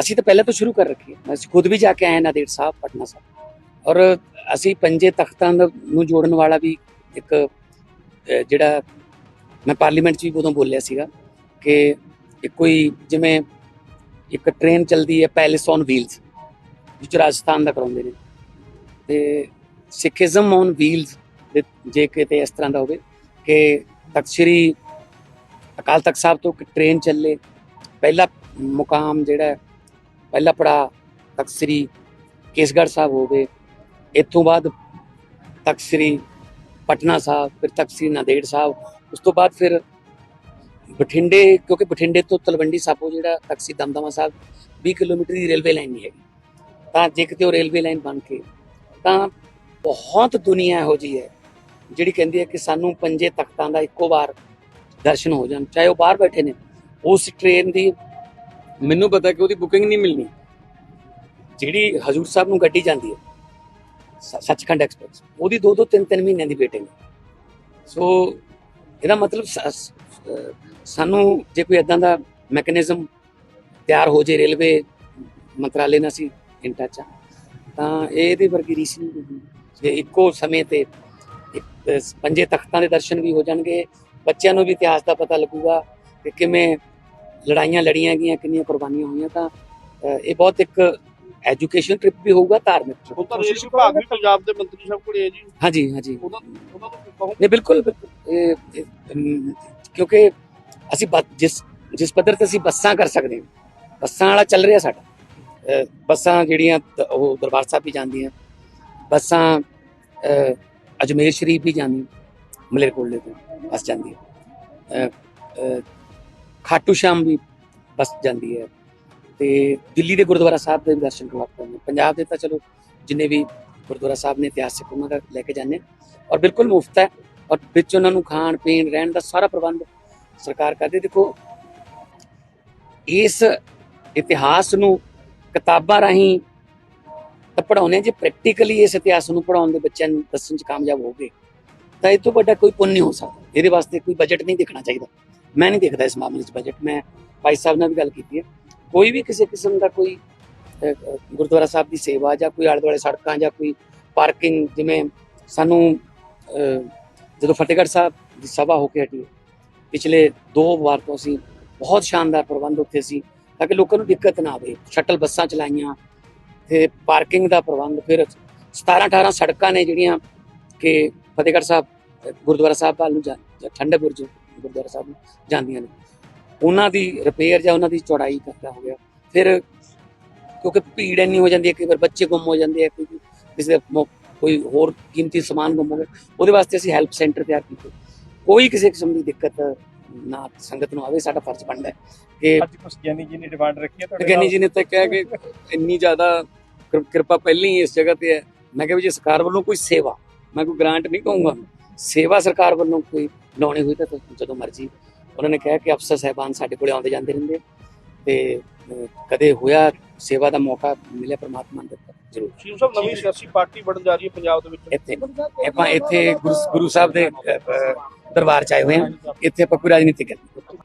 ਅਸੀਂ ਤਾਂ ਪਹਿਲਾਂ ਤੋਂ ਸ਼ੁਰੂ ਕਰ ਰੱਖੀ ਹੈ। ਅਸੀਂ ਖੁਦ ਵੀ ਜਾ ਕੇ ਆਏ ਨਾਦੇੜ ਸਾਹਿਬ, ਪਟਨਾ ਸਾਹਿਬ। ਔਰ ਅਸੀਂ ਪੰਜੇ ਤਖਤਾਂ ਦਾ- ਨੂੰ ਜੋੜਨ ਵਾਲਾ ਵੀ ਇੱਕ ਜਿਹੜਾ ਮੈਂ ਪਾਰਲੀਮੈਂਟ 'ਚ ਵੀ ਉਦੋਂ ਬੋਲਿਆ ਸੀਗਾ ਕਿ ਇੱਕ ਕੋਈ ਜਿਵੇਂ ਇੱਕ ਟ੍ਰੇਨ ਚੱਲਦੀ ਹੈ ਪੈਲੇਸ ਔਨ ਵੀਲਸ ਜਿਹ 'ਚ ਰਾਜਸਥਾਨ ਦਾ ਕਰਾਉਂਦੇ ਨੇ। ਤੇ ਸਿੱਖੀਜ਼ਮ ਔਨ ਵੀਲਸ ਜੇ ਕਿਤੇ ਇਸ ਤਰ੍ਹਾਂ ਦਾ ਹੋਵੇ ਕਿ ਤਖਤ ਸ੍ਰੀ ਅਕਾਲ ਤਖਤ ਸਾਹਿਬ ਤੋਂ ਇੱਕ ਟ੍ਰੇਨ ਚੱਲੇ। ਪਹਿਲਾ ਮੁਕਾਮ ਜਿਹੜਾ ਪਹਿਲਾ ਪੜਾ ਤਖਤ ਸ੍ਰੀ ਕੇਸਗੜ੍ਹ ਸਾਹਿਬ ਹੋ ਗਏ। ਇਤੋਂ ਬਾਅਦ ਤਖਤ ਸ੍ਰੀ ਪਟਨਾ ਸਾਹਿਬ, ਫਿਰ ਤਖਤ ਸ੍ਰੀ ਨਾਂਦੇੜ ਸਾਹਿਬ। ਉਸ ਤੋਂ ਬਾਅਦ ਫਿਰ ਬਠਿੰਡੇ, ਕਿਉਂਕਿ ਬਠਿੰਡੇ ਤੋਂ ਤਲਵੰਡੀ ਸਾਬੋ ਜਿਹੜਾ ਤਖਤ ਸ੍ਰੀ ਦਮਦਮਾ ਸਾਹਿਬ 20 ਕਿਲੋਮੀਟਰ ਦੀ ਰੇਲਵੇ ਲਾਈਨ ਨਹੀਂ ਹੈਗੀ। ਤਾਂ ਜੇ ਕਿਤੇ ਉਹ ਰੇਲਵੇ ਲਾਈਨ ਬਣ ਕੇ, ਤਾਂ ਬਹੁਤ ਦੁਨੀਆ ਇਹੋ ਜੀ ਹੈ, ਜਿਹੜੀ ਕਹਿੰਦੀ ਹੈ ਕਿ ਸਾਨੂੰ ਪੰਜੇ ਤਖਤਾਂ ਦਾ ਇੱਕੋ ਵਾਰ ਦਰਸ਼ਨ ਹੋ ਜਾਣ, ਚਾਹੇ ਉਹ ਬਾਹਰ ਬੈਠੇ ਨੇ। ਉਸ ਟ੍ਰੇਨ ਦੀ ਮੈਨੂੰ ਪਤਾ ਕਿ ਉਹਦੀ ਬੁਕਿੰਗ ਨਹੀਂ ਮਿਲਣੀ। ਜਿਹੜੀ ਹਜੂਰ ਸਾਹਿਬ ਨੂੰ ਗੱਡੀ ਜਾਂਦੀ ਹੈ ਸੱਚਖੰਡ ਐਕਸਪ੍ਰੈਸ ਉਹਦੀ ਦੋ ਦੋ ਤਿੰਨ ਤਿੰਨ ਮਹੀਨਿਆਂ ਦੀ ਵੇਟਿੰਗ ਸੋ ਇਹਦਾ ਮਤਲਬ ਸਾਨੂੰ ਜੇ ਕੋਈ ਇਦਾਂ ਦਾ ਮੈਕੈਨਿਜ਼ਮ ਤਿਆਰ ਹੋ ਜੇ ਰੇਲਵੇ ਮੰਤਰਾਲੇ ਨਾਲ ਸੀ ਇਨ ਟੱਚ ਤਾਂ ਇਹਦੇ ਵਰਗੀ ਰੀਸ ਨਹੀਂ ਹੋਈ ਜੇ ਇੱਕੋ ਸਮੇਂ ਤੇ ਪੰਜੇ ਤਖਤਾਂ ਦੇ ਦਰਸ਼ਨ ਵੀ ਹੋ ਜਾਣਗੇ, ਬੱਚਿਆਂ ਨੂੰ ਵੀ ਇਤਿਹਾਸ ਦਾ ਪਤਾ ਲੱਗੂਗਾ ਕਿ ਕਿਵੇਂ ਲੜਾਈਆਂ ਲੜੀਆਂ ਗਈਆਂ ਕਿੰਨੀਆਂ ਕੁਰਬਾਨੀਆਂ ਹੋਈਆਂ ਤਾਂ ਇਹ ਬਹੁਤ ਇੱਕ ਐਜੂਕੇਸ਼ਨ ਟ੍ਰਿਪ ਵੀ ਹੋਊਗਾ ਧਾਰਮਿਕ trip। ਉਹ ਤਾਂ ਰੇਲ ਵਿਭਾਗ ਵੀ ਪੰਜਾਬ ਦੇ ਮੰਤਰੀ ਸਾਹਿਬ ਕੋਲੇ ਹੈ ਜੀ। ਹਾਂਜੀ ਹਾਂਜੀ। ਉਹਨਾਂ ਉਹਨਾਂ ਨੂੰ ਕਹੋ ਨਹੀਂ ਬਿਲਕੁਲ ਕਿਉਂਕਿ ਅਸੀਂ ਜਿਸ ਜਿਸ ਪੱਧਰ ਤੇ ਅਸੀਂ ਬੱਸਾਂ ਕਰ ਸਕਦੇ ਹਾਂ ਬੱਸਾਂ ਵਾਲਾ ਚੱਲ ਰਿਹਾ ਸਾਡਾ ਬੱਸਾਂ ਜਿਹੜੀਆਂ ਉਹ ਦਰਬਾਰ ਸਾਹਿਬ ਵੀ ਜਾਂਦੀਆਂ ਬੱਸਾਂ ਅਜਮੇਰ ਸ਼ਰੀਫ ਵੀ ਜਾਂਦੀਆਂ ਮਲੇਰਕੋਟਲੇ ਤੋਂ ਬੱਸ ਜਾਂਦੀ ਹੈ। ਖਾਟੂ ਸ਼ਾਮ ਵੀ ਬੱਸ ਜਾਂਦੀ ਹੈ ਤੇ ਦਿੱਲੀ ਦੇ ਗੁਰਦੁਆਰਾ ਸਾਹਿਬ ਦੇ ਵੀ ਦਰਸ਼ਨ ਕਰਵਾਉਂਦੇ ਨੇ। ਪੰਜਾਬ ਦੇ ਤਾਂ ਚਲੋ ਜਿੰਨੇ ਵੀ ਗੁਰਦੁਆਰਾ ਸਾਹਿਬ ਨੇ ਇਤਿਹਾਸਿਕ ਉਹਨਾਂ ਦਾ ਲੈ ਕੇ ਜਾਂਦੇ ਹਾਂ। ਔਰ ਬਿਲਕੁਲ ਮੁਫਤ ਹੈ ਔਰ ਵਿੱਚ ਉਹਨਾਂ ਨੂੰ ਖਾਣ, ਪੀਣ, ਰਹਿਣ ਦਾ ਸਾਰਾ ਪ੍ਰਬੰਧ ਸਰਕਾਰ ਕਰਦੀ ਦੇਖੋ, ਇਸ ਇਤਿਹਾਸ ਨੂੰ ਕਿਤਾਬਾਂ ਰਾਹੀਂ ਤਾਂ ਪੜਾਉਣੇ ਜੇ ਪ੍ਰੈਕਟੀਕਲੀ ਇਸ ਇਤਿਹਾਸ ਨੂੰ ਪੜਾਉਣ ਦੇ ਬੱਚਿਆਂ ਨੂੰ ਦੱਸਣ ਚ ਕਾਮਯਾਬ ਹੋ ਗਏ ਤਾਂ ਇਹ ਤੋਂ ਵੱਡਾ ਕੋਈ ਪੁੰਨ ਨਹੀਂ ਹੋ ਸਕਦਾ। ਇਹਦੇ ਵਾਸਤੇ ਕੋਈ ਬਜਟ ਨਹੀਂ ਦੇਖਣਾ ਚਾਹੀਦਾ। ਮੈਂ ਨਹੀਂ ਦੇਖਦਾ ਇਸ ਮਾਮਲੇ 'ਚ ਬਜਟ ਮੈਂ ਭਾਈ ਸਾਹਿਬ ਨਾਲ ਵੀ ਗੱਲ ਕੀਤੀ ਹੈ। ਕੋਈ ਵੀ ਕਿਸੇ ਕਿਸਮ ਦਾ ਕੋਈ ਗੁਰਦੁਆਰਾ ਸਾਹਿਬ ਦੀ ਸੇਵਾ ਜਾਂ ਕੋਈ ਆਲੇ ਦੁਆਲੇ ਸੜਕਾਂ ਜਾਂ ਕੋਈ ਪਾਰਕਿੰਗ, ਜਿਵੇਂ ਸਾਨੂੰ ਜਦੋਂ ਫਤਿਹਗੜ੍ਹ ਸਾਹਿਬ ਦੀ ਸਭਾ ਹੋ ਕੇ ਹਟੀ, ਪਿਛਲੇ ਦੋ ਵਾਰ ਤੋਂ ਅਸੀਂ ਬਹੁਤ ਸ਼ਾਨਦਾਰ ਪ੍ਰਬੰਧ ਉੱਥੇ ਸੀ ਤਾਂ ਕਿ ਲੋਕਾਂ ਨੂੰ ਦਿੱਕਤ ਨਾ ਆਵੇ। ਸ਼ਟਲ ਬੱਸਾਂ ਚਲਾਈਆਂ, ਤੇ ਪਾਰਕਿੰਗ ਦਾ ਪ੍ਰਬੰਧ, ਫਿਰ 17 18 ਸੜਕਾਂ ਨੇ ਜਿਹੜੀਆਂ ਕਿ ਫਤਿਹਗੜ੍ਹ ਸਾਹਿਬ, ਗੁਰਦੁਆਰਾ ਸਾਹਿਬ ਵੱਲ ਨੂੰ ਜਾ ਜਾਂ ਠੰਡੇ ਬੁਰਜ ਗੁਰਦੁਆਰਾ ਸਾਹਿਬ ਨੂੰ ਜਾਂਦੀਆਂ ਨੇ। ਉਹਨਾਂ ਦੀ ਰਿਪੇਅਰ ਜਾਂ ਉਹਨਾਂ ਦੀ ਚੌੜਾਈ ਕਰਦਾ ਹੋ ਗਿਆ। ਫਿਰ ਕਿਉਂਕਿ ਭੀੜ ਇੰਨੀ ਹੋ ਜਾਂਦੀ ਹੈ ਕਈ ਵਾਰ ਬੱਚੇ ਗੁੰਮ ਹੋ ਜਾਂਦੇ ਆ ਕੋਈ ਕਿਸੇ ਕੋਈ ਹੋਰ ਕੀਮਤੀ ਸਮਾਨ ਗੁੰਮ ਹੋ ਗਿਆ। ਉਹਦੇ ਵਾਸਤੇ ਅਸੀਂ ਹੈਲਪ ਸੈਂਟਰ ਤਿਆਰ ਕੀਤੇ। ਕੋਈ ਕਿਸੇ ਕਿਸਮ ਦੀ ਦਿੱਕਤ ਨਾ ਸੰਗਤ ਨੂੰ ਆਵੇ ਸਾਡਾ ਫਰਜ਼ ਬਣਦਾ ਹੈ ਕਿ ਅੱਜ ਗਿਆਨੀ ਜੀ ਨੇ ਡਿਮਾਂਡ ਰੱਖੀ ਹੈ ਤੁਹਾਡੇ ਗਿਆਨੀ ਜੀ ਨੇ ਤਾਂ ਕਿਹਾ ਕਿ ਇੰਨੀ ਜ਼ਿਆਦਾ ਕਿਰ- ਕਿਰਪਾ ਪਹਿਲਾਂ ਹੀ ਇਸ ਜਗ੍ਹਾ ਤੇ ਹੈ। ਮੈਂ ਕਿਹਾ ਵੀ ਜੇ ਸਰਕਾਰ ਵੱਲੋਂ ਕੋਈ ਸੇਵਾ ਮੈਂ ਕੋਈ ਗ੍ਰਾਂਟ ਨਹੀਂ ਕਹੂੰਗਾ। ਸੇਵਾ ਸਰਕਾਰ ਵੱਲੋਂ ਕੋਈ ਲਾਉਣੀ ਹੋਈ ਤਾਂ ਜਦੋਂ ਮਰਜ਼ੀ ਉਹਨਾਂ ਨੇ ਕਿਹਾ ਕਿ ਅਫਸਰ ਸਹਿਬਾਨ ਸਾਡੇ ਕੋਲੇ ਆਉਂਦੇ ਜਾਂਦੇ ਰਹਿੰਦੇ। ਤੇ ਕਦੇ ਹੋਇਆ ਸੇਵਾ ਦਾ ਮੌਕਾ ਮਿਲਿਆ ਪ੍ਰਮਾਤਮਾ ਨੇ ਦਿੱਤਾ? ਜ਼ਰੂਰ। ਸ਼ੀਰ ਸਾਹਿਬ ਨਵੀਂ ਸਿਆਸੀ ਪਾਰਟੀ ਬਣਨ ਜਾ ਰਹੀ ਹੈ ਪੰਜਾਬ ਦੇ ਵਿੱਚ। ਇੱਥੇ ਆਪਾਂ ਇੱਥੇ ਗੁਰੂ ਸਾਹਿਬ ਦੇ ਦਰਬਾਰ ਚ ਆਏ ਹੋਏ ਹਾਂ। ਇੱਥੇ ਆਪਾਂ ਕੋਈ ਰਾਜਨੀਤੀ ਕਰਦੇ